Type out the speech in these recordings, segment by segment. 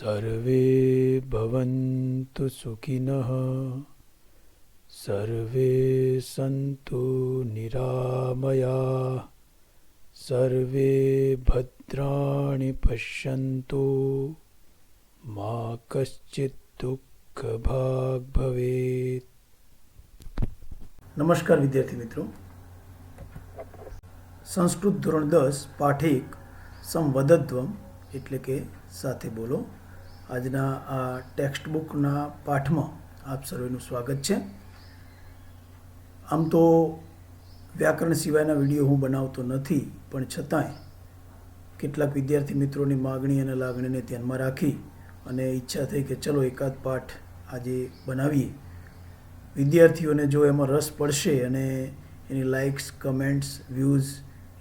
સર્વે ભવન્તુ સુખિનઃ સર્વે સંતુ નિરામયા સર્વે ભદ્રાણિ પશ્યન્તુ મા કશ્ચિત દુઃખ ભાગ ભવેત નમસ્કાર વિદ્યાર્થી મિત્રો સંસ્કૃત ધોરણ દસ પાઠિક સંવદત્વમ એટલે કે સાથે બોલો આજના આ ટેક્સ્ટ બુકના પાઠમાં આપ સર્વેનું સ્વાગત છે. આમ તો વ્યાકરણ સિવાયના વીડિયો હું બનાવતો નથી, પણ છતાંય કેટલાક વિદ્યાર્થી મિત્રોની માગણી અને લાગણીને ધ્યાનમાં રાખી અને ઈચ્છા થઈ કે ચલો એકાદ પાઠ આજે બનાવીએ. વિદ્યાર્થીઓને જો એમાં રસ પડશે અને એની લાઇક્સ કમેન્ટ્સ વ્યૂઝ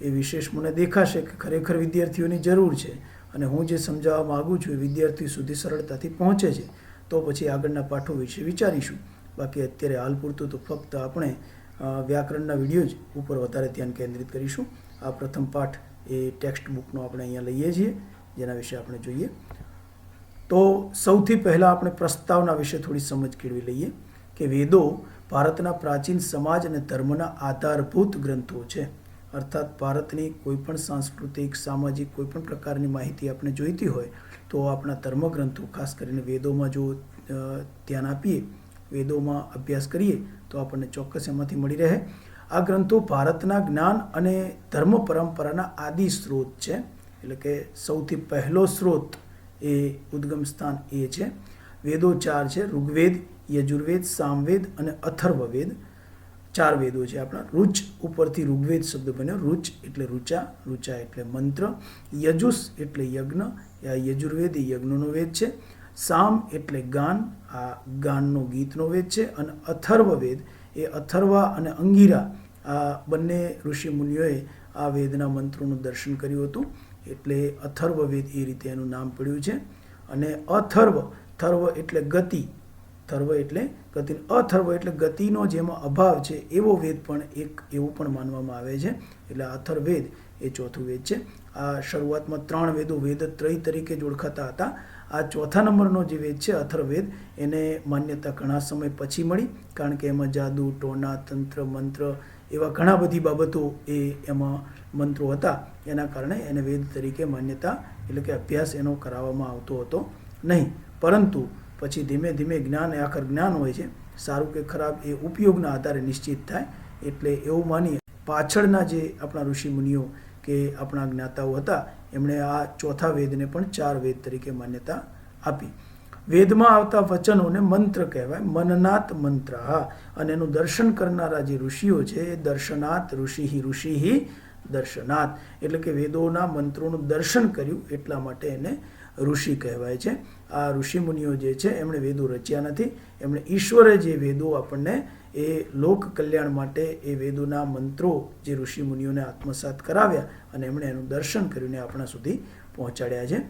એ વિશેષ મને દેખાશે કે ખરેખર વિદ્યાર્થીઓની જરૂર છે અને હું જે સમજાવવા માગું છું એ વિદ્યાર્થીઓ સુધી સરળતાથી પહોંચે છે, તો પછી આગળના પાઠો વિશે વિચારીશું. બાકી અત્યારે હાલ પૂરતું તો ફક્ત આપણે વ્યાકરણના વીડિયો જ ઉપર વધારે ધ્યાન કેન્દ્રિત કરીશું. આ પ્રથમ પાઠ એ ટેક્સ્ટ બુકનો આપણે અહીંયા લઈએ છીએ, જેના વિશે આપણે જોઈએ. તો સૌથી પહેલાં આપણે પ્રસ્તાવના વિશે થોડી સમજ કેળવી લઈએ કે વેદો ભારતના પ્રાચીન સમાજ અને ધર્મના આધારભૂત ગ્રંથો છે. અર્થાત ભારતની કોઈપણ સાંસ્કૃતિક, સામાજિક કોઈપણ પ્રકારની માહિતી આપણે જોઈતી હોય, તો આપણા ધર્મગ્રંથો, ખાસ કરીને વેદોમાં જો ધ્યાન આપીએ, વેદોમાં અભ્યાસ કરીએ, તો આપણને ચોક્કસ એમાંથી મળી રહે. આ ગ્રંથો ભારતના જ્ઞાન અને ધર્મ પરંપરાના આદિ સ્ત્રોત છે. એટલે કે સૌથી પહેલો સ્ત્રોત એ ઉદ્ગમ સ્થાન એ છે. વેદો ચાર છે, ઋગ્વેદ, યજુર્વેદ, સામવેદ અને અથર્વવેદ. ચાર વેદો છે આપણા. રુચ ઉપરથી ઋગ્વેદ શબ્દ બન્યો. રુચ એટલે રુચા રુચા એટલે મંત્ર યજુસ એટલે યજ્ઞ, આ યજુર્વેદ એ યજ્ઞનો વેદ છે. સામ એટલે ગાન, આ ગાનનો ગીતનો વેદ છે. અને અથર્વવેદ એ અથર્વા અને અંગીરા, આ બંને ઋષિ મુનિઓએ આ વેદના મંત્રોનું દર્શન કર્યું હતું. એટલે અથર્વવેદ એ રીતે એનું નામ પડ્યું છે. અને અથર્વ, થર્વ એટલે ગતિ થર્વ એટલે ગતિ. અથર્વ એટલે ગતિનો જેમાં અભાવ છે, એવો વેદ પણ એક એવું પણ માનવામાં આવે છે. એટલે અથર્વેદ એ ચોથું વેદ છે. આ શરૂઆતમાં ત્રણ વેદો વેદ ત્રય તરીકે જ ઓળખાતા હતા. આ ચોથા નંબરનો જે વેદ છે, અથર્વેદ, એને માન્યતા ઘણા સમય પછી મળી, કારણ કે એમાં જાદુ, ટોના, તંત્ર, મંત્ર એવા ઘણા બધી બાબતો એ એમાં મંત્રો હતા. એના કારણે એને વેદ તરીકે માન્યતા એટલે કે અભ્યાસ એનો કરાવવામાં આવતો હતો નહીં. પરંતુ પછી ધીમે ધીમે જ્ઞાન એ આખર જ્ઞાન હોય છે. સારું કે ખરાબ એ ઉપયોગના આધારે નિશ્ચિત થાય. એટલે એવું માની પાછળના જે આપણા ઋષિ કે આપણા જ્ઞાતાઓ હતા, એમણે આ ચોથા વેદને પણ ચાર વેદ તરીકે માન્યતા આપી. વેદમાં આવતા વચનોને મંત્ર કહેવાય. મનનાથ મંત્ર. અને એનું દર્શન કરનારા જે ઋષિઓ છે એ દર્શનાથ ઋષિ ઋષિ દર્શનાથ. એટલે કે વેદોના મંત્રોનું દર્શન કર્યું એટલા માટે એને ઋષિ કહેવાય છે. આ ઋષિ મુનિઓ જે છે, એમણે વેદો રચ્યા નથી. એમણે ઈશ્વરે જે વેદો આપણને એ લોક કલ્યાણ માટે એ વેદોના મંત્રો જે ઋષિ મુનિઓને આત્મસાત કરાવ્યા અને એમણે એનું દર્શન કરીને આપણા સુધી પહોંચાડ્યા છે.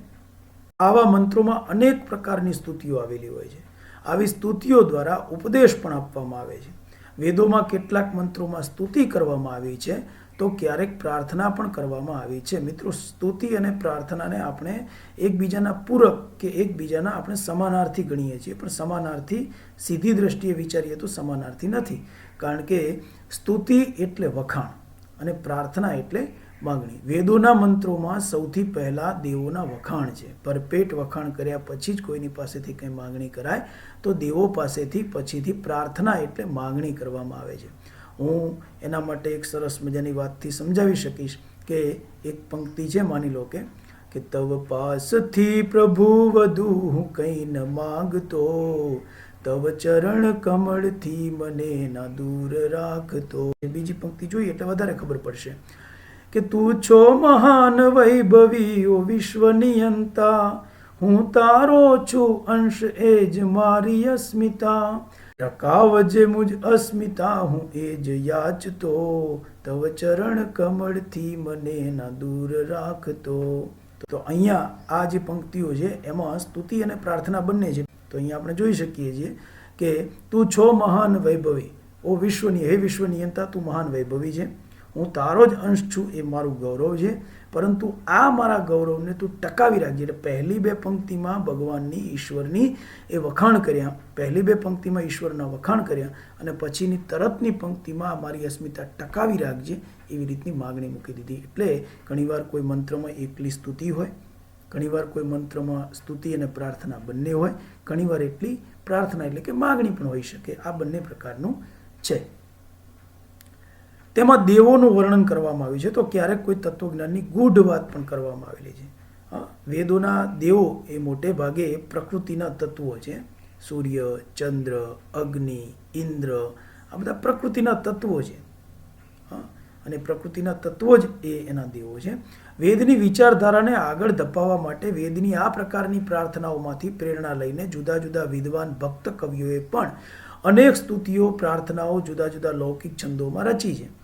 આવા મંત્રોમાં અનેક પ્રકારની સ્તુતિઓ આવેલી હોય છે. આવી સ્તુતિઓ દ્વારા ઉપદેશ પણ આપવામાં આવે છે. વેદોમાં કેટલાક મંત્રોમાં સ્તુતિ કરવામાં આવી છે. તો ક્યારેક પ્રાર્થના પણ કરવામાં આવી છે. મિત્રો, સ્તુતિ અને પ્રાર્થનાને આપણે એકબીજાના પૂરક કે એકબીજાના આપણે સમાનાર્થી ગણીએ છીએ. પણ સમાનાર્થી સીધી દ્રષ્ટિએ વિચારીએ તો સમાનાર્થી નથી. કારણ કે સ્તુતિ એટલે વખાણ અને પ્રાર્થના એટલે માગણી. વેદોના મંત્રોમાં સૌથી પહેલાં દેવોના વખાણ છે. પરપેટ વખાણ કર્યા પછી જ કોઈની પાસેથી કંઈ માગણી કરાય, તો દેવો પાસેથી પછીથી પ્રાર્થના એટલે માગણી કરવામાં આવે છે. હું એના માટે એક સરસ મજાની વાતથી સમજાવી શકીશ કે એક પંક્તિ છે, માની લો કે કે તવ પાસથી પ્રભુ વધુ હું કંઈ ન માગતો, તવ ચરણ કમળથી મને ના દૂર રાખતો. બીજી પંક્તિ જોઈએ એટલે વધારે ખબર પડશે કે તું છો મહાન વૈભવી ઓ વિશ્વ નિયંતા હું તારો છું અંશ એ જ મારી અસ્મિતા. ટકાવજે મુજ અસ્મિતા હું એ જ યાચતો, તવ ચરણ કમળથી મને ના દૂર રાખતો. તો અહીંયા આ જે પંક્તિઓ છે, એમાં સ્તુતિ અને પ્રાર્થના બંને છે. તો અહીંયા આપણે જોઈ શકીએ છીએ કે તું છો મહાન વૈભવી. ઓ વિશ્વની, હે વિશ્વની અંતા તું મહાન વૈભવી છે. હું તારો જ અંશ છું એ મારું ગૌરવ છે. પરંતુ આ મારા ગૌરવને તું ટકાવી રાખજે. એટલે પહેલી બે પંક્તિમાં ભગવાનની, ઈશ્વરની એ વખાણ કર્યા. પહેલી બે પંક્તિમાં ઈશ્વરના વખાણ કર્યા અને પછીની તરતની પંક્તિમાં મારી અસ્મિતા ટકાવી રાખજે એવી રીતની માગણી મૂકી દીધી. એટલે ઘણીવાર કોઈ મંત્રમાં એકલી સ્તુતિ હોય, ઘણીવાર કોઈ મંત્રમાં સ્તુતિ અને પ્રાર્થના બંને હોય, ઘણીવાર એટલી પ્રાર્થના એટલે કે માગણી પણ હોઈ શકે. આ બંને પ્રકારનું છે. તેમાં દેવોનું વર્ણન કરવામાં આવ્યું છે. તો ક્યારેક કોઈ તત્વજ્ઞાનની ગૂઢ વાત પણ કરવામાં આવેલી છે. વેદોના દેવો એ મોટે ભાગે પ્રકૃતિના તત્વો છે. સૂર્ય, ચંદ્ર, અગ્નિ, ઇન્દ્ર, આ બધા પ્રકૃતિના તત્વો છે. અને પ્રકૃતિના તત્વો જ એ એના દેવો છે. વેદની વિચારધારાને આગળ ધપાવવા માટે વેદની આ પ્રકારની પ્રાર્થનાઓમાંથી પ્રેરણા લઈને જુદા જુદા વિદ્વાન ભક્ત કવિઓએ પણ અનેક સ્તુતિઓ, પ્રાર્થનાઓ જુદા જુદા લૌકિક છંદોમાં રચી છે.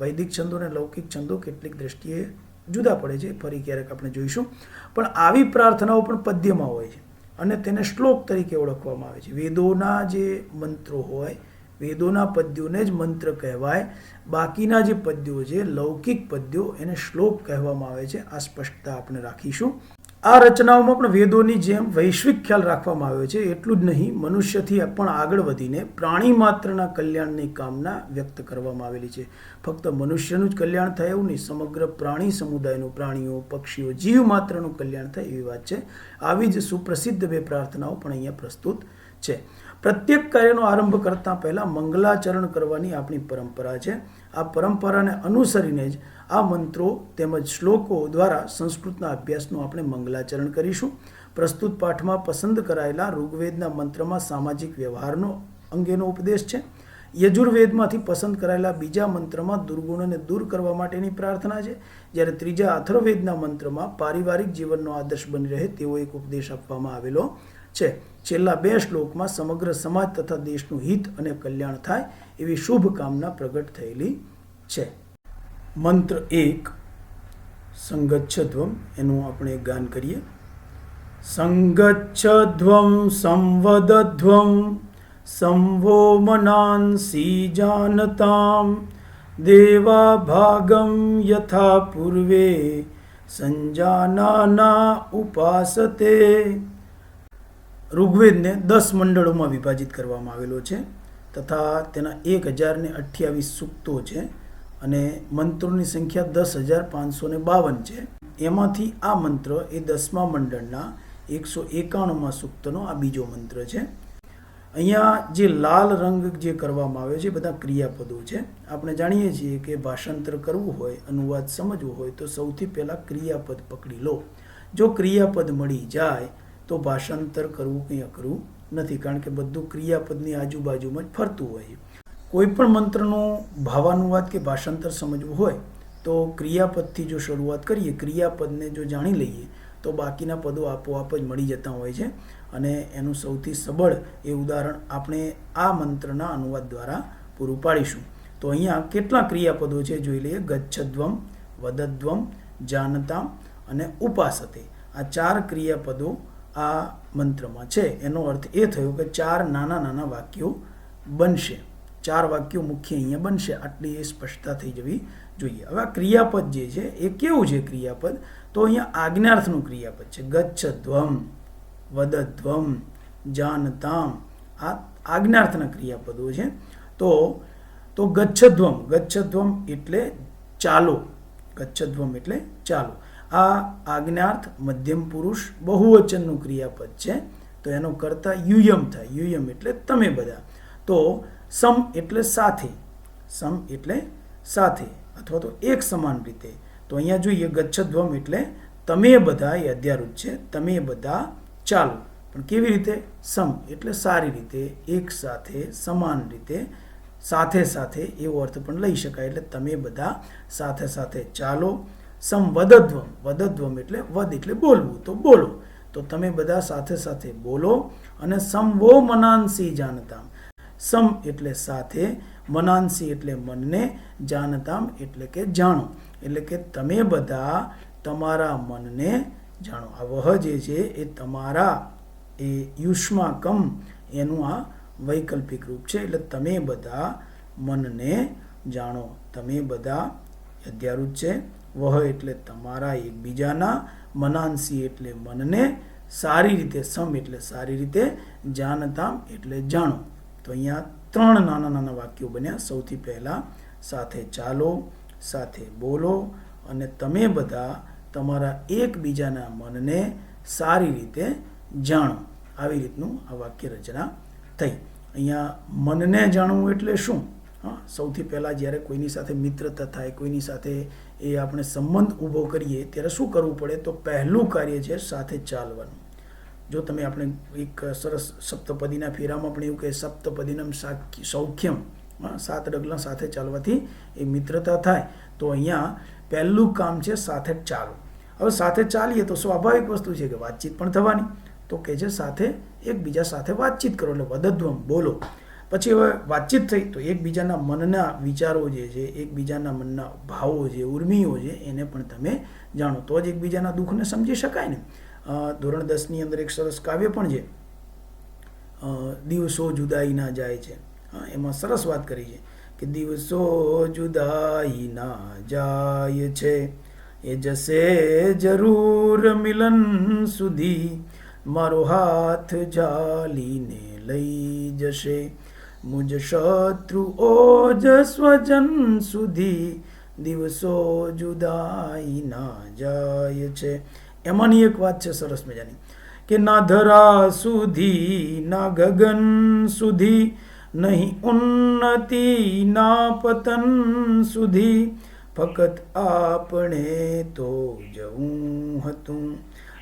વૈદિક છંદો અને લૌકિક છંદો કેટલીક દ્રષ્ટિએ જુદા પડે છે ફરી ક્યારેક આપણે જોઈશું. પણ આવી પ્રાર્થનાઓ પણ પદ્યમાં હોય છે અને તેને શ્લોક તરીકે ઓળખવામાં આવે છે. વેદોના જે મંત્રો હોય, વેદોના પદ્યોને જ મંત્ર કહેવાય. બાકીના જે પદ્યો છે, લૌકિક પદ્યો, એને શ્લોક કહેવામાં આવે છે. આ સ્પષ્ટતા આપણે રાખીશું. આ રચનાઓમાં પણ વેદોની જેમ વૈશ્વિક ખ્યાલ રાખવામાં આવ્યો છે. એટલું જ નહીં, મનુષ્યથી પણ આગળ વધીને પ્રાણી માત્રના કલ્યાણની કામના વ્યક્ત કરવામાં આવેલી છે. ફક્ત મનુષ્યનું જ કલ્યાણ થાય એવું નહીં, સમગ્ર પ્રાણી સમુદાયનું, પ્રાણીઓ, પક્ષીઓ, જીવ માત્રનું કલ્યાણ થાય એવી વાત છે. આવી જ સુપ્રસિદ્ધ બે પ્રાર્થનાઓ પણ અહીંયા પ્રસ્તુત છે. પ્રત્યેક કાર્યનો આરંભ કરતાં પહેલાં મંગલાચરણ કરવાની આપણી પરંપરા છે. આ પરંપરાને અનુસરીને જ આ મંત્રો તેમજ શ્લોકો દ્વારા સંસ્કૃતના અભ્યાસનું આપણે મંગલાચરણ કરીશું. પ્રસ્તુત પાઠમાં પસંદ કરાયેલા ઋગ્વેદના મંત્રમાં સામાજિક વ્યવહારનો અંગેનો ઉપદેશ છે. યજુર્વેદમાંથી પસંદ કરાયેલા બીજા મંત્રમાં દુર્ગુણોને દૂર કરવા માટેની પ્રાર્થના છે. જ્યારે ત્રીજા અથર્વવેદના મંત્રમાં પારિવારિક જીવનનો આદર્શ બની રહે તેવો એક ઉપદેશ આપવામાં આવેલો છે. છેલ્લા બે શ્લોકમાં સમગ્ર સમાજ તથા દેશનું હિત અને કલ્યાણ થાય એવી શુભ કામના પ્રગટ થયેલી છે. મંત્ર એક, સંગચ્છધ્વમ, એનું આપણે ગાન કરીએ. સંગચ્છધ્વમ, સંવદધ્વમ, સંવો મનાંસી જાનતામ દેવા ભાગમ યથા પૂર્વે, સંજાનાના ઉપાસતે. ઋગ્વેદને દસ મંડળોમાં વિભાજિત કરવામાં આવેલો છે તથા તેના એક હજારને અઠ્યાવીસ સૂક્તો છે અને મંત્રોની સંખ્યા દસ હજાર પાંચસો ને બાવન છે. એમાંથી આ મંત્ર એ દસમા મંડળના એકસો એકાણુંમાં સૂક્તનો આ બીજો મંત્ર છે. અહીંયા જે લાલ રંગ જે કરવામાં આવ્યો છે બધા ક્રિયાપદો છે. આપણે જાણીએ છીએ કે ભાષાંતર કરવું હોય, અનુવાદ સમજવું હોય તો સૌથી પહેલાં ક્રિયાપદ પકડી લો. જો ક્રિયાપદ મળી જાય તો ભાષાંતર કરવું કંઈ અઘરું નથી, કારણ કે બધું ક્રિયાપદની આજુબાજુમાં જ ફરતું હોય. કોઈ પણ મંત્રનું ભાવાનુવાદ કે ભાષાંતર સમજવું હોય, તો ક્રિયાપદથી જો શરૂઆત કરીએ, ક્રિયાપદને જો જાણી લઈએ, તો બાકીના પદો આપોઆપ જ મળી જતા હોય છે. અને એનું સૌથી સબળ એ ઉદાહરણ આપણે આ મંત્રના અનુવાદ દ્વારા પૂરું પાડીશું. તો અહીંયા કેટલા ક્રિયાપદો છે જોઈ લઈએ. ગચ્છધ્વમ વદધ્વમ જાનતામ અને ઉપાસતે. આ ચાર ક્રિયાપદો આ મંત્રમાં છે. એનો અર્થ એ થયો કે ચાર નાના નાના વાક્યો બનશે. ચાર વાક્યો મુખ્ય અહીંયા બનશે. આટલી એ સ્પષ્ટતા થઈ જવી જોઈએ. હવે આ ક્રિયાપદ જે છે, એ કેવું છે ક્રિયાપદ? તો અહીંયા આજ્ઞાર્થનું ક્રિયાપદ છે. ગચ્છધ્વમ, વદધ્વમ જાનતામ આ આજ્ઞાર્થના ક્રિયાપદો છે. તો તો ગચ્છધ્વમ. ગચ્છધ્વમ એટલે ચાલો. ગચ્છધ્વમ એટલે ચાલો. આ આજ્ઞાર્થ મધ્યમ પુરુષ બહુવચનનું ક્રિયાપદ છે. તો એનો કરતા યુયમ થાય. યુયમ એટલે તમે બધા. તો સમ એટલે સાથે. સમ એટલે સાથે. અથવા તો એક સમાન રીતે. તો અહીંયા જોઈએ ગચ્છધ્વમ એટલે તમે બધા એ અધ્યારૂપ છે. તમે બધા ચાલો. પણ કેવી રીતે? સમ એટલે સારી રીતે, એક સાથે, સમાન રીતે. સાથે સાથે એવો અર્થ પણ લઈ શકાય. એટલે તમે બધા સાથે સાથે ચાલો. સમ વદધ્વમ એટલે વદ એટલે બોલવું. તો બોલો. તો તમે બધા સાથે સાથે બોલો અને સમવો મનાંસી જાણતામ સમ એટલે સાથે, મનાંસી એટલે મનને જાણતામ એટલે કે જાણો. એટલે કે તમે બધા તમારા મનને જાણો. આ વહ જે છે એ તમારા, એ યુષ્માકમ એનું આ વૈકલ્પિક રૂપ છે. એટલે તમે બધા મનને જાણો. તમે બધા અધ્યારૂપ છે. વહ એટલે તમારા એકબીજાના મનાંસી એટલે મનને સારી રીતે સમ એટલે સારી રીતે જાણતામ એટલે જાણો. તો અહીંયા ત્રણ નાના નાના વાક્યો બન્યા. સૌથી પહેલાં સાથે ચાલો, સાથે બોલો અને તમે બધા તમારા એકબીજાના મનને સારી રીતે જાણો. આવી રીતનું આ વાક્ય રચના થઈ. અહીંયા મનને જાણવું એટલે શું? હા, સૌથી પહેલાં જ્યારે કોઈની સાથે મિત્રતા થાય, કોઈની સાથે એ આપણે સંબંધ ઊભો કરીએ ત્યારે શું કરવું પડે? તો પહેલું કાર્ય છે સાથે ચાલવાનું. જો તમે આપણે એક સરસ સપ્તપદીના ફેરામાં પણ એવું કહે, સપ્તપદીનમ સૌખ્યમ સાત ડગલા સાથે ચાલવાથી એ મિત્રતા થાય. તો અહીંયા પહેલું કામ છે સાથે ચાલો હવે સાથે ચાલીએ તો સ્વાભાવિક વસ્તુ છે કે વાતચીત પણ થવાની. તો કે છે સાથે એકબીજા સાથે વાતચીત કરો. એટલે વદધ્વમ બોલો. પછી હવે વાતચીત થઈ તો એકબીજાના મનના વિચારો જે છે, એકબીજાના મનના ભાવો જે, ઉર્મિઓ છે, એને પણ તમે જાણો. તો જ એકબીજાના દુઃખને સમજી શકાય ને. ધોરણ દસની અંદર એક સરસ કાવ્ય પણ છે. દિવસો જુદાઈ ના જાય છે. એમાં સરસ વાત કરી છે કે દિવસો જુદાઈ ના જાય છે. એ જશે જરૂર મિલન સુધી. મારો હાથ જાલીને લઈ જશે. મુજ શત્રુઓ જ સ્વજન સુધી દિવસો જુદાઈ ના જાય છે એમાંની એક વાત છે સરસ મજાની કે ના ધરા સુધી ના ગગન સુધી નહીં ઉન્નતિ ના પતન સુધી ફકત આપણે તો જવું હતું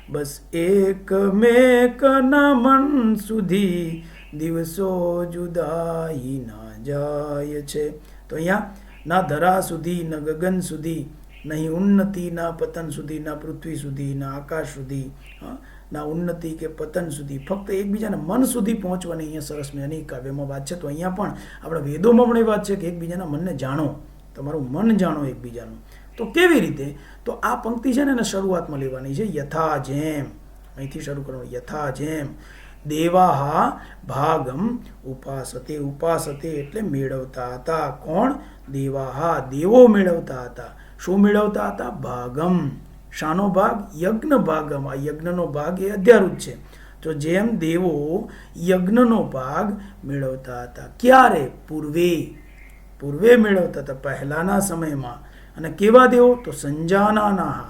બસ એક મેકના મન સુધી દિવસો જુદાઈ ના જાય છે. તો અહીંયા, ના ધરા સુધી, ન ગગન સુધી નહીં ઉન્નતિ, ના પતન સુધી, ના પૃથ્વી સુધી, ના આકાશ સુધી ના ઉન્નતિ કે પતન સુધી, ફક્ત એકબીજાના મન સુધી પહોંચવાની અહીંયા સરસ મજાની કાવ્યમાં વાત છે. તો અહીંયા પણ આપણા વેદોમાં પણ એ વાત છે કે એકબીજાના મનને જાણો. તમારું મન જાણો એકબીજાનું. તો કેવી રીતે? તો આ પંક્તિ છે ને એને શરૂઆતમાં લેવાની છે, યથા જેમ. અહીંથી શરૂ કરવાનું, યથા જેમ. દેવાહા ભાગમ ઉપાસતે ઉપાસતે એટલે મેળવતા હતા. કોણ? દેવાહા દેવો મેળવતા હતા. શું મેળવતા હતા? ભાગમ. શાનો ભાગ? યજ્ઞ ભાગમ. આ યજ્ઞનો ભાગ એ અધ્યારૂત છે. તો જેમ દેવો યજ્ઞનો ભાગ મેળવતા હતા. ક્યારે? પૂર્વે. પૂર્વે મેળવતા હતા પહેલાના સમયમાં. અને કેવા દેવો? તો સંજાનાના.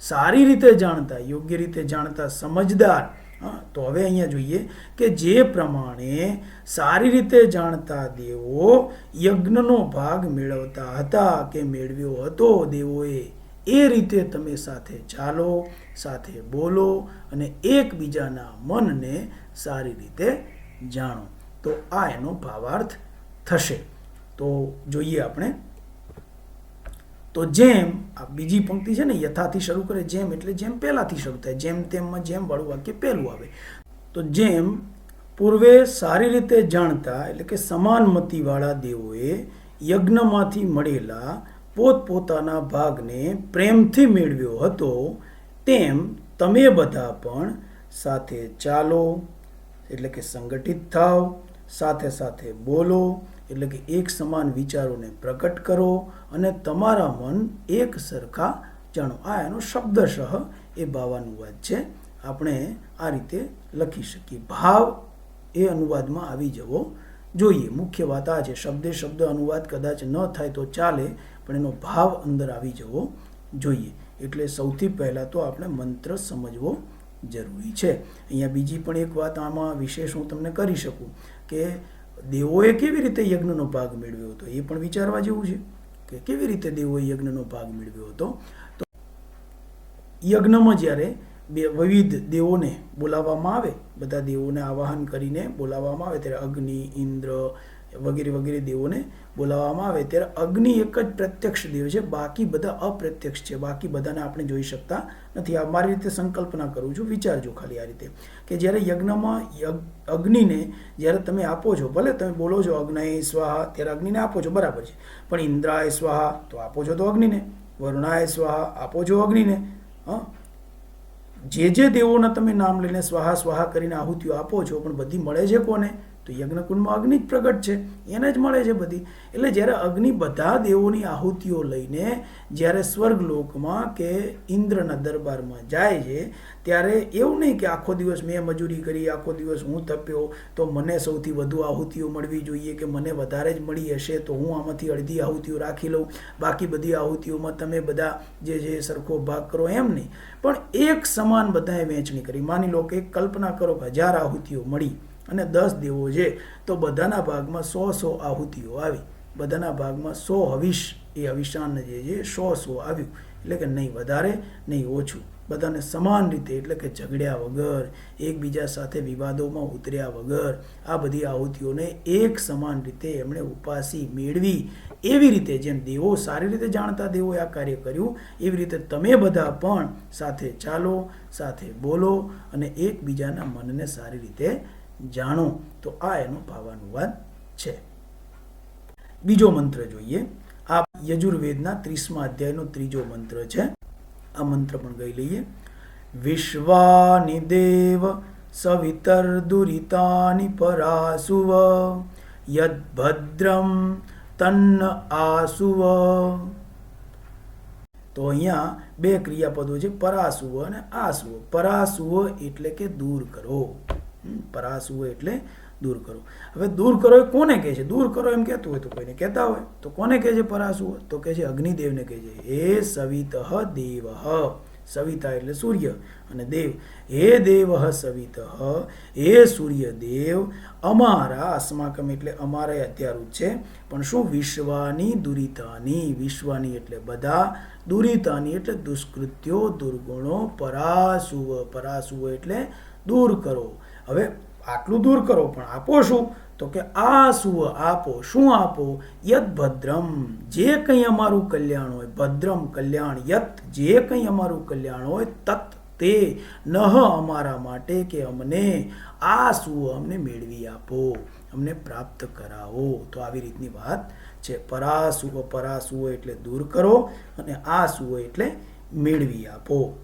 સારી રીતે જાણતા, યોગ્ય રીતે જાણતા, સમજદાર. હા, તો હવે અહીંયા જોઈએ કે જે પ્રમાણે સારી રીતે જાણતા દેવો યજ્ઞનો ભાગ મેળવતા હતા કે મેળવ્યો હતો દેવોએ એ રીતે તમે સાથે ચાલો સાથે બોલો અને એકબીજાના મનને સારી રીતે જાણો. તો આ એનો ભાવાર્થ થશે. તો જોઈએ આપણે તો જેમ આ બીજી પંક્તિ છે ને યથાથી શરૂ કરે, જેમ એટલે જેમ પહેલાંથી શરૂ થાય, જેમ તેમમાં જેમ વાળું વાક્ય પહેલું આવે. તો જેમ પૂર્વે સારી રીતે જાણતા એટલે કે સમાનમતિવાળા દેવોએ યજ્ઞમાંથી મળેલા પોતપોતાના ભાગને પ્રેમથી મેળવ્યો હતો, તેમ તમે બધા પણ સાથે ચાલો, એટલે કે સંગઠિત થાવ, સાથે સાથે બોલો, એટલે કે એક સમાન વિચારોને પ્રકટ કરો અને તમારા મન એક સરખા જાણો. આ એનો શબ્દશઃ એ ભાવાનુવાદ છે. આપણે આ રીતે લખી શકીએ. ભાવ એ અનુવાદમાં આવી જવો જોઈએ. મુખ્ય વાત આ છે. શબ્દે શબ્દ અનુવાદ કદાચ ન થાય તો ચાલે, પણ એનો ભાવ અંદર આવી જવો જોઈએ. એટલે સૌથી પહેલાં તો આપણે મંત્ર સમજવો જરૂરી છે. અહીંયા બીજી પણ એક વાત આમાં વિશેષ હું તમને કરી શકું કે દેવોએ કેવી રીતે યજ્ઞનો ભાગ મેળવ્યો હતો એ પણ વિચારવા જેવું છે. કે કેવી રીતે દેવોએ યજ્ઞનો ભાગ મેળવ્યો હતો? તો યજ્ઞમાં જ્યારે બે વિવિધ દેવોને બોલાવવામાં આવે, બધા દેવોને આવાહન કરીને બોલાવવામાં આવે, ત્યારે અગ્નિ, ઇન્દ્ર વગેરે વગેરે દેવોને બોલાવવામાં આવે. ત્યારે અગ્નિ એક જ પ્રત્યક્ષ દેવ છે. બાકી બધા અપ્રત્યક્ષ છે. બાકી બધાને આપણે જોઈ શકતા નથી. આ મારી રીતે સંકલ્પના કરું છું. વિચારજો ખાલી આ રીતે. કે જ્યારે યજ્ઞમાં અગ્નિને જ્યારે તમે આપો છો, ભલે તમે બોલો છો અગ્નય સ્વાહા, ત્યારે અગ્નિને આપો છો. બરાબર છે. પણ ઇન્દ્રાય સ્વાહા, તો આપો છો તો અગ્નિને. વરુણાય સ્વાહા, આપો છો અગ્નિને. હા? જે જે દેવોના તમે નામ લઈને સ્વાહા સ્વાહા કરીને આહુતિઓ આપો છો, પણ બધી મળે છે કોને? તો યજ્ઞકુંડમાં અગ્નિ જ પ્રગટ છે. એને જ મળે છે બધી. એટલે જ્યારે અગ્નિ બધા દેવોની આહુતિઓ લઈને જ્યારે સ્વર્ગલોકમાં કે ઇન્દ્રના દરબારમાં જાય છે, ત્યારે એવું નહીં કે આખો દિવસ મેં મજૂરી કરી, આખો દિવસ હું તપ્યો, તો મને સૌથી વધુ આહુતિઓ મળવી જોઈએ કે મને વધારે જ મળી હશે, તો હું આમાંથી અડધી આહુતિઓ રાખી લઉં. બાકી બધી આહુતિઓમાં તમે બધા જે જે સરખો ભાગ કરો એમ નહીં. પણ એક સમાન બધાએ વહેંચણી કરી. માની લો કે કલ્પના કરો હજાર આહુતિઓ મળી. અને દસ દેવો છે, તો બધાના ભાગમાં સો સો આહુતિઓ આવી. બધાના ભાગમાં સો હવિષ, એ હવિષાન જે છે, સો સો આવ્યું. એટલે કે નહીં વધારે, નહીં ઓછું. બધાને સમાન રીતે, એટલે કે ઝઘડ્યા વગર, એકબીજા સાથે વિવાદોમાં ઉતર્યા વગર, આ બધી આહુતિઓને એક સમાન રીતે એમણે ઉપાસી મેળવી. એવી રીતે જેમ દેવો સારી રીતે જાણતા દેવોએ આ કાર્ય કર્યું, એવી રીતે તમે બધા પણ સાથે ચાલો, સાથે બોલો અને એકબીજાના મનને સારી રીતે જાણો, તો આ એનો ભાવાનુવાદ છે. બીજો મંત્ર જોઈએ. આ યજુર્વેદના ત્રીસમા અધ્યાયનો ત્રીજો મંત્ર છે. આ મંત્ર પણ ગઈ લઈએ. વિશ્વાનિ દેવ સવિતર દુરિતાની પરાસુવ યદભદ્રમ તન્ન આસુવ. તો અહીંયા બે ક્રિયાપદો છે, પરાસુવ અને આસુવ. પરાસુવ એટલે કે દૂર કરો. હમ, હોય એટલે દૂર કરો. હવે દૂર કરો એ કોને કહે છે? દૂર કરો એમ કહેતું હોય તો કોઈને કહેતા હોય. તો કોને કહે છે પરાસુવ તો કહે છે અગ્નિદેવને કહે છે. હે સવિત દેવ. સવિતા એટલે સૂર્ય અને દેવ. હે દેવ સવિત. હે સૂર્ય દેવ અમારા અસ્માકમ એટલે અમારા અત્યારું છે. પણ શું વિશ્વાની દુરિતાની? વિશ્વાની એટલે બધા. દુરિતાની એટલે દુષ્કૃત્યો દુર્ગુણો પરાસુવ. પરાસુવ એટલે દૂર કરો. હવે આટલું દૂર કરો, પણ આપો શું? તો કે આ સુવ આપો, શું આપો? યત ભદ્રમ, જે કંઈ અમારું કલ્યાણ હોય, ભદ્રમ કલ્યાણ, યત જે કંઈ અમારું કલ્યાણ હોય, તત તે નહ અમારા માટે કે અમને. આ સુવ અમને મેળવી આપો, અમને પ્રાપ્ત કરાવો. તો આવી રીતની વાત છે. પરાસુવ પરાસુવ એટલે દૂર કરો અને આ સુવ એટલે મેળવી આપો.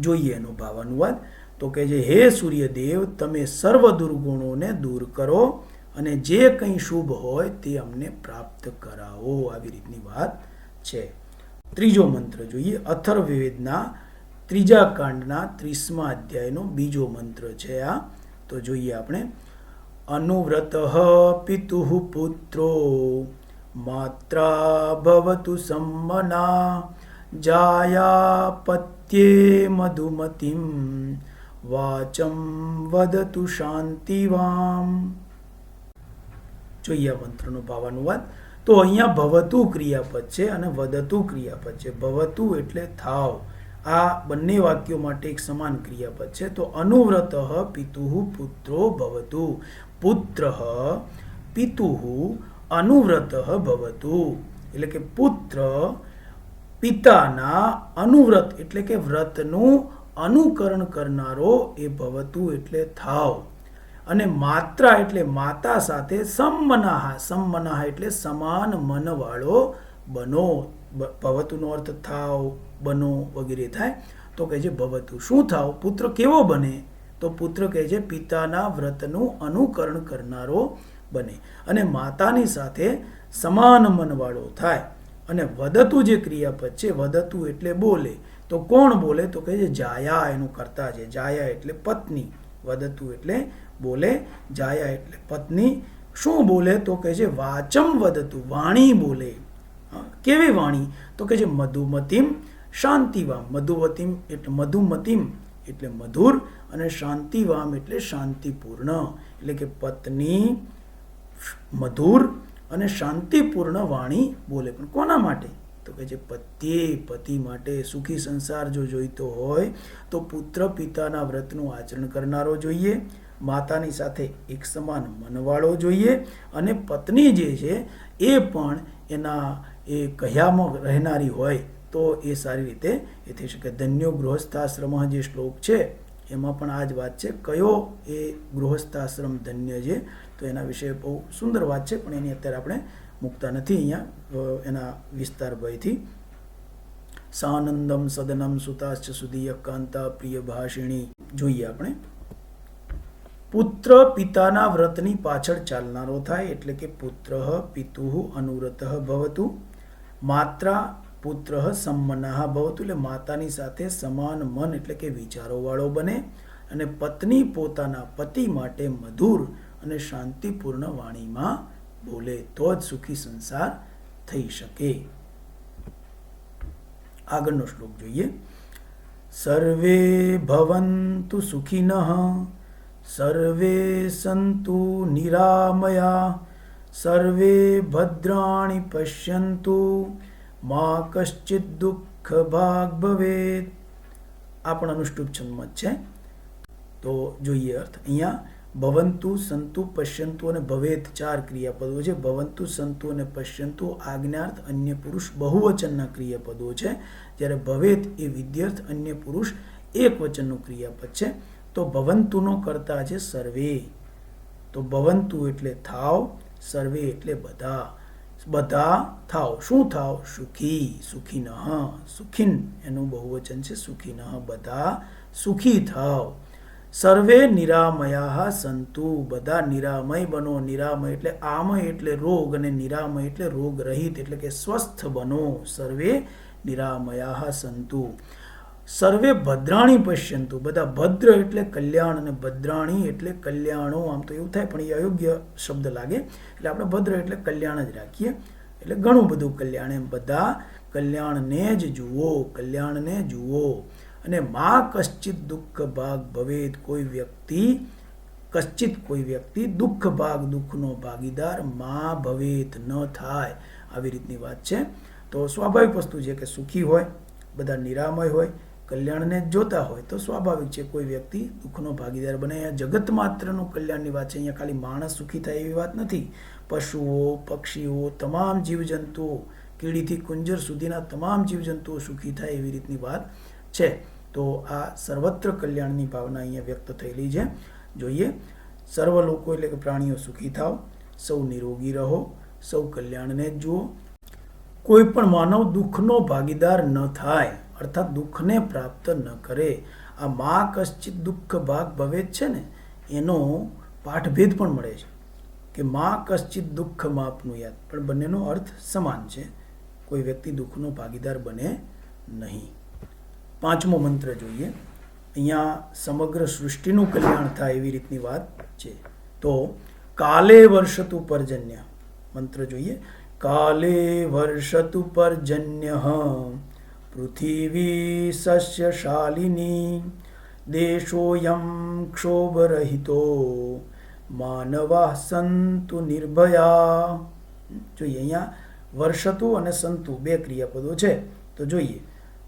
જોઈએ એનો ભાવાનુવાદ. તો કે જે, હે સૂર્યદેવ, તમે સર્વ દુર્ગુણોને દૂર કરો અને જે કંઈ શુભ હોય તે અમને પ્રાપ્ત કરાવો. આવી રીતની વાત છે. ત્રીજો મંત્ર જોઈએ, અથર્વવેદના ત્રીજા કાંડના ત્રીસમા અધ્યાયનો બીજો મંત્ર છે આ. તો જોઈએ આપણે, અનુવ્રત પિતુ પુત્રો, માત્રા ભવતુ સમ્મના જાયા પત્યે મધુમતીમ વાચમ વદતુ શાંતિવામ જોઈએ આ મંત્રનો ભાવાનુવાદ તો અહીંયા ભવતુ ક્રિયાપદ છે અને વદતુ ક્રિયાપદ છે ભવતુ એટલે થાવ આ બંને વાક્યો માટે એક સમાન ક્રિયાપદ છે તો અનુવ્રત પિતુ પુત્રો ભવતુ પુત્ર પિતુ અનુવ્રત ભવતુ એટલે કે પુત્ર પિતાના અનુવ્રત એટલે કે વ્રતનું અનુકરણ કરનારો એ ભવતું એટલે થાવ. અને માત્રા એટલે માતા સાથે સમમનાહા સમમનાહા એટલે સમાન મનવાળો બનો. ભવતુનો અર્થ થાવ, બનો વગેરે થાય. તો કહે છે, ભવતું, શું થાવ? પુત્ર કેવો બને? તો પુત્ર કહે છે, પિતાના વ્રતનું અનુકરણ કરનારો બને. અને માતાની સાથે સમાન મનવાળો થાય. અને વધતું જે ક્રિયાપદ છે વધતું એટલે બોલે. તો કોણ બોલે? તો કહે છે, જાયા એનું કરતા છે. જાયા એટલે પત્ની. વદતું એટલે બોલે, જાયા એટલે પત્ની. શું બોલે? તો કહે છે, વાચમ વદતું, વાણી બોલે. કેવી વાણી? તો કહે છે, મધુમતીમ શાંતિવામ. મધુવતીમ એટલે મધુમતીમ એટલે મધુર અને શાંતિવામ એટલે શાંતિપૂર્ણ. એટલે કે પત્ની મધુર અને શાંતિપૂર્ણ વાણી બોલે. પણ કોના માટે? તો કે જે પત્યે પતિ માટે સુખી સંસાર જો જોઈતો હોય, તો પુત્ર પિતાના વ્રતનું આચરણ કરનારો જોઈએ, માતાની સાથે એક સમાન મનવાળો જોઈએ અને પત્ની જે છે, એ પણ એના, એ કહ્યામાં રહેનારી હોય, તો એ સારી રીતે એ થઈ શકે. ધન્યો ગૃહસ્થાશ્રમ જે શ્લોક છે, એમાં પણ આ જ વાત છે, કયો એ ગૃહસ્થાશ્રમ ધન્ય છે તો એના વિશે બહુ સુંદર વાત છે, પણ એની અત્યારે આપણે મૂકતા નથી અહીંયા એના વિસ્તાર ભયથી. સાનંદમ સદનમ સુતાશ્ચ સુધી કાંતા પ્રિય ભાષિણી. જોઈએ આપણે. પુત્ર પિતાના વ્રતની પાછળ ચાલનારો થાય એટલે કે પુત્ર પિતુ અનુવ્રત ભવતુ. માત્રા પુત્ર સંમનાહ ભવતું એટલે માતાની સાથે સમાન મન એટલે કે વિચારોવાળો બને. અને પત્ની પોતાના પતિ માટે મધુર અને શાંતિપૂર્ણ વાણીમાં બોલે તો જ સુખી સંસાર થઈ શકે. આગળનો શ્લોક જોઈએ. સર્વે ભવન્તુ સુખિનઃ, સર્વે સંતુ નિરામયા, સર્વે ભદ્રાણી પશ્યંતુ, મા કશ્ચિત દુઃખ ભાગ ભવેત. આ પણ અનુષ્ટુપ છંદમાં છે. તો જોઈએ અર્થ અહીંયા. ભવંતુ, સંતુ, પશ્યંતુ અને ભવેત ચાર ક્રિયાપદો છે. ભવંતુ, સંતુ અને પશ્યંતુ આજ્ઞાર્થ, અન્ય પુરુષ બહુવચનના ક્રિયાપદો છે. જ્યારે ભવેત એ વિદ્યાર્થ, અન્ય પુરુષ એક વચનનું ક્રિયાપદ છે. તો ભવંતુનો કરતા છે સર્વે. તો ભવંતુ એટલે થાવ, સર્વે એટલે બધા. બધા થાવ. શું થાવ? સુખી. સુખી નહ સુખીન એનું બહુવચન છે. સુખી નહ બધા. સુખી થાવ. સર્વે નિરામયા સંતુ. બધા નિરામય બનો. નિરામય એટલે આમય એટલે રોગ અને નિરામય એટલે રોગ રહિત એટલે કે સ્વસ્થ બનો. સર્વે નિરામયા સંતુ. સર્વે ભદ્રાણી પશ્યંતુ. બધા ભદ્ર એટલે કલ્યાણ અને ભદ્રાણી એટલે કલ્યાણો. આમ તો એવું થાય, પણ એ અયોગ્ય શબ્દ લાગે. એટલે આપણે ભદ્ર એટલે કલ્યાણ જ રાખીએ. એટલે ઘણું બધું કલ્યાણ. એમ બધા કલ્યાણને જ જુઓ. કલ્યાણને જુઓ. અને મા કશ્ચિત દુઃખ ભાગ ભવેત કોઈ વ્યક્તિ, કશ્ચિત કોઈ વ્યક્તિ દુઃખ ભાગ, દુઃખનો ભાગીદાર મા ભવેત ન થાય. આવી રીતની વાત છે. તો સ્વાભાવિક વસ્તુ છે કે સુખી હોય, બધા નિરામય હોય, કલ્યાણને જોતા હોય, તો સ્વાભાવિક છે કોઈ વ્યક્તિ દુઃખનો ભાગીદાર બને. અહીંયા જગત માત્રનું કલ્યાણની વાત છે. અહીંયા ખાલી માણસ સુખી થાય એવી વાત નથી. પશુઓ, પક્ષીઓ, તમામ જીવજંતુઓ, કીડીથી કુંજર સુધીના તમામ જીવજંતુઓ સુખી થાય એવી રીતની વાત છે. તો આ સર્વત્ર કલ્યાણની ભાવના અહીંયા વ્યક્ત થયેલી છે. જોઈએ, સર્વ લોકો એટલે કે પ્રાણીઓ સુખી થાવ સૌ નિરોગી રહો, સૌ કલ્યાણને જ જુઓ. કોઈ પણ માનવ દુઃખનો ભાગીદાર ન થાય, અર્થાત દુઃખને પ્રાપ્ત ન કરે. આ મા કશ્ચિત દુઃખ ભાગ ભવે છે ને? એનો પાઠભેદ પણ મળે છે કે મા કશ્ચિત દુઃખ માપનું યાદ. પણ બંનેનો અર્થ સમાન છે. કોઈ વ્યક્તિ દુઃખનો ભાગીદાર બને નહીં. પાંચમો મંત્ર જોઈએ. અહીંયા સમગ્ર સૃષ્ટિનું કલ્યાણ થાય એવી રીતની વાત છે. તો કાલે વર્ષતુ પર્જન્ય મંત્ર જોઈએ. કાલે વર્ષતુ પર્જન્ય પૃથિવી સસ્યશાલિની દેશોયમ ક્ષોભરહિતો માનવા સંતુ નિર્ભયા. જોઈએ અહીંયા વર્ષતુ અને સંતુ બે ક્રિયાપદો છે. તો જોઈએ.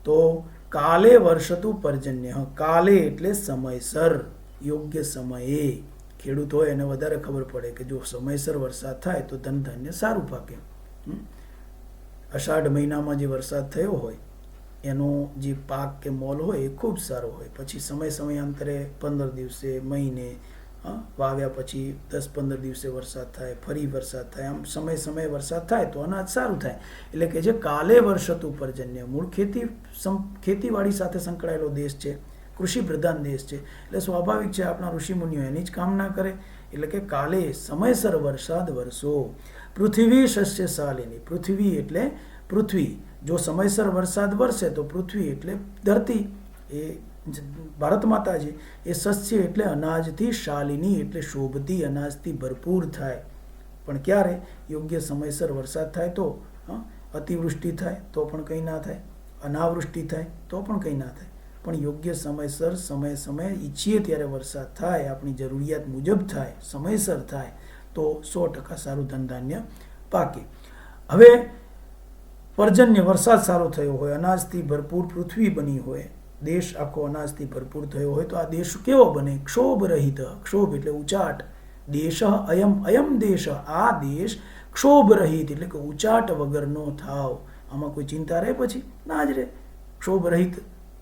તો કાલે વર્ષતુ પર્જન્ય. કાલે એટલે સમયસર. યોગ્ય સમયે. ખેડૂત હોય એને વધારે ખબર પડે કે જો સમયસર વરસાદ થાય તો ધન ધાન્ય સારું પાકે. અષાઢ મહિનામાં જે વરસાદ થયો હોય, એનો જે પાક કે મોલ હોય એ ખૂબ સારો હોય. પછી સમય સમયાંતરે પંદર દિવસે, મહિને હા, વાવ્યા પછી દસ પંદર દિવસે વરસાદ થાય ફરી વરસાદ થાય આમ સમય સમયે વરસાદ થાય તો અનાજ સારું થાય. એટલે કે જે કાલે વર્ષત ઉપરજન્ય મૂળ ખેતી સમ ખેતીવાડી સાથે સંકળાયેલો દેશ છે કૃષિ પ્રધાન દેશ છે એટલે સ્વાભાવિક છે આપણા ઋષિમુનિઓ એની જ કામના કરે. એટલે કે કાલે સમયસર વરસાદ વરસો. પૃથ્વી શસ્ય શાલિની પૃથ્વી એટલે પૃથ્વી. જો સમયસર વરસાદ વરસે તો પૃથ્વી એટલે ધરતી. એ ભારત માતાજી, એ સસ્ય એટલે અનાજથી શાલિની એટલે શોભતી અનાજથી ભરપૂર થાય. પણ ક્યારે? યોગ્ય સમયસર વરસાદ થાય તો? અતિવૃષ્ટિ થાય તો પણ કંઈ ના થાય. અનાવૃષ્ટિ થાય તો પણ કંઈ ના થાય. પણ યોગ્ય સમયસર, સમય સમય ઈચ્છીએ ત્યારે વરસાદ થાય, આપણી જરૂરિયાત મુજબ થાય, સમયસર થાય, તો સો ટકા સારું ધન ધાન્ય પાકે. હવે, પર્જન્ય વરસાદ સારો થયો હોય, અનાજથી ભરપૂર પૃથ્વી બની હોય દેશ આખો અનાજથી ભરપૂર થયો હોય તો આ દેશ કેવો બને? ક્ષોભ રહિત ક્ષોભ એટલે ઉચાટ. દેશ અયમ અયમ દેશ. આ દેશ ક્ષોભ રહિત એટલે કે ઉચાટ વગરનો થાવ. આમાં કોઈ ચિંતા રહે પછી? ના જ રહે. ક્ષોભ રહિત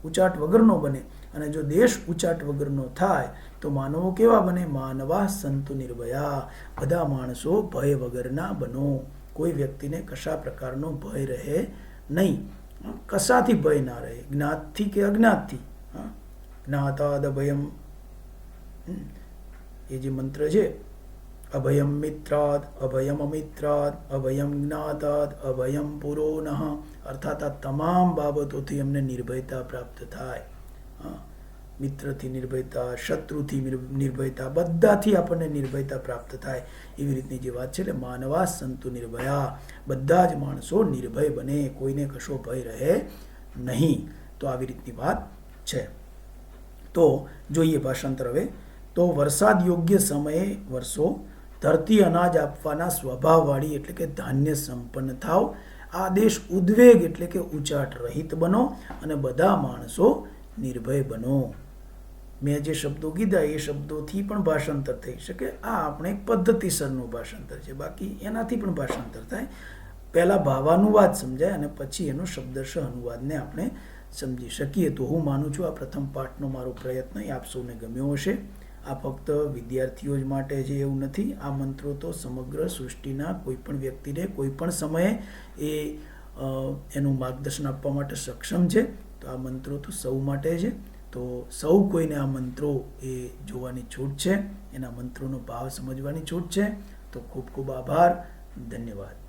ઉચાટ વગરનો બને. અને જો દેશ ઉચાટ વગરનો થાય, તો માનવો કેવા બને? માનવા સંતુ નિર્ભયા. બધા માણસો ભય વગરના બનો. કોઈ વ્યક્તિને કશા પ્રકારનો ભય રહે નહીં? કશાથી ભય ના રહે જ્ઞાતથી કે અજ્ઞાતથી? જ્ઞાતાદ અભયમ? એ જે મંત્ર છે, અભયમ મિત્રાદ, અભયમ અમિત્રાદ, અભયમ જ્ઞાતાદ, અભયમ પુરોનઃ, અર્થાત આ તમામ બાબતોથી અમને નિર્ભયતા પ્રાપ્ત થાય. મિત્રથી નિર્ભયતા, શત્રુથી નિર્ભયતા, બધાથી આપણને નિર્ભયતા પ્રાપ્ત થાય. એવી રીતની જે વાત છે એટલે માનવા સંતુ નિર્ભયા. બધા જ માણસો નિર્ભય બને, કોઈને કશો ભય રહે નહીં. તો આવી રીતની વાત છે. તો જોઈએ ભાષાંતર હવે. તો વરસાદ યોગ્ય સમયે વરસો, ધરતી અનાજ આપવાના સ્વભાવવાળી એટલે કે ધાન્ય સંપન્ન થાવ આ દેશ ઉદ્વેગ એટલે કે ઉચાટ રહિત બનો અને બધા માણસો નિર્ભય બનો. મેં જે શબ્દો કીધા એ શબ્દોથી પણ ભાષાંતર થઈ શકે. આ આપણે પદ્ધતિસરનું ભાષાંતર છે. બાકી એનાથી પણ ભાષાંતર થાય. પહેલાં ભાવાનુવાદ સમજાય અને પછી એનો શબ્દશ અનુવાદને આપણે સમજી શકીએ. તો હું માનું છું આ પ્રથમ પાઠનો મારો પ્રયત્ન એ આપ સૌને ગમ્યો હશે. આ ફક્ત વિદ્યાર્થીઓ જ માટે છે એવું નથી. આ મંત્રો તો સમગ્ર સૃષ્ટિના કોઈ પણ વ્યક્તિને કોઈ પણ સમયે એ એનું માર્ગદર્શન આપવા માટે સક્ષમ છે. તો આ મંત્રો તો સૌ માટે છે. તો સૌ કોઈને આ મંત્રો એ જોવાની છૂટ છે. એના મંત્રોનો ભાવ સમજવાની છૂટ છે. તો ખૂબ ખૂબ આભાર. ધન્યવાદ.